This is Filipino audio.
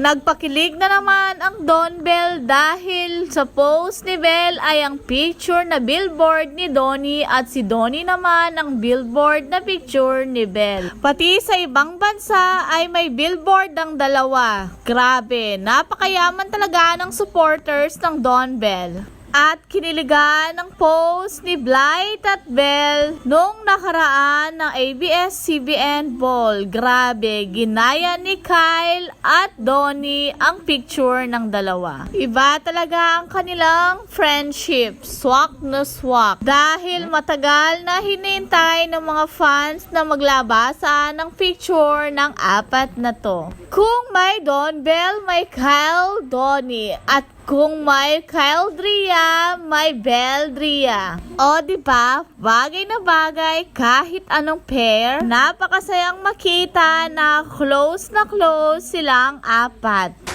Nagpakilig na naman ang Don Bell dahil sa post ni Bell ay ang picture na billboard ni Donnie at si Donnie naman ang billboard na picture ni Bell. Pati sa ibang bansa ay may billboard ang dalawa. Grabe, napakayaman talaga ng supporters ng Don Bell. At kiniligan ng post ni Blight at Bell nung nakaraan ng ABS-CBN Ball. Grabe, ginaya ni Kyle at Donnie ang picture ng dalawa. Iba talaga ang kanilang friendship. Swak na swak. Dahil matagal na hinintay ng mga fans na maglabasan ng picture ng apat na to. Kung may Don Bell, may Kyle Donnie. At kung may Kyle Dria, may Bell Dria. O di ba? Bagay na bagay kahit anong pair. Napakasayang makita na close na close silang apat.